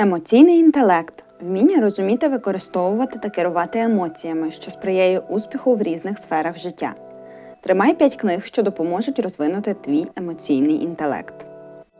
Емоційний інтелект вміння розуміти, використовувати та керувати емоціями, що сприяє успіху в різних сферах життя. Тримай 5 книг, що допоможуть розвинути твій емоційний інтелект.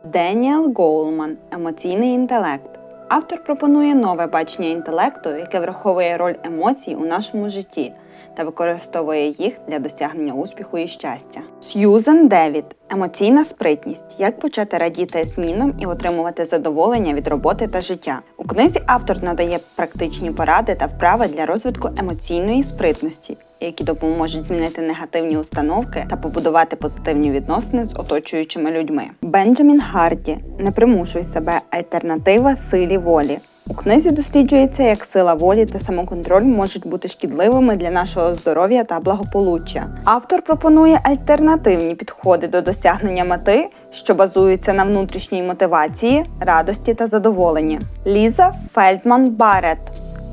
Деніел Гоулман Емоційний інтелект. Автор пропонує нове бачення інтелекту, яке враховує роль емоцій у нашому житті та використовує їх для досягнення успіху і щастя. Сьюзен Девід Емоційна спритність. Як почати радіти змінам і отримувати задоволення від роботи та життя. У книзі автор надає практичні поради та вправи для розвитку емоційної спритності, які допоможуть змінити негативні установки та побудувати позитивні відносини з оточуючими людьми. Бенджамін Харді Не примушуй себе. Альтернатива силі волі. У книзі досліджується, як сила волі та самоконтроль можуть бути шкідливими для нашого здоров'я та благополуччя. Автор пропонує альтернативні підходи до досягнення мети, що базуються на внутрішній мотивації, радості та задоволенні. Ліза Фельдман Барет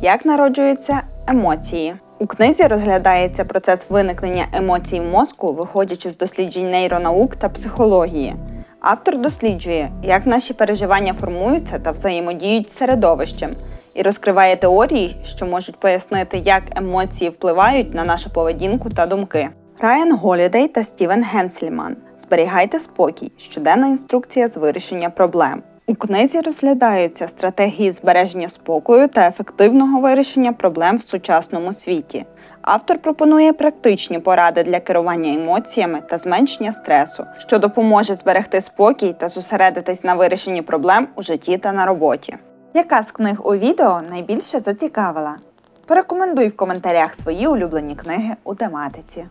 Як народжуються емоції. У книзі розглядається процес виникнення емоцій мозку, виходячи з досліджень нейронаук та психології. Автор досліджує, як наші переживання формуються та взаємодіють з середовищем, і розкриває теорії, що можуть пояснити, як емоції впливають на нашу поведінку та думки. Райан Голідей та Стівен Генсліман Зберігайте спокій. Щоденна інструкція з вирішення проблем. У книзі розглядаються стратегії збереження спокою та ефективного вирішення проблем в сучасному світі. Автор пропонує практичні поради для керування емоціями та зменшення стресу, що допоможе зберегти спокій та зосередитись на вирішенні проблем у житті та на роботі. Яка з книг у відео найбільше зацікавила? Порекомендуй в коментарях свої улюблені книги у тематиці.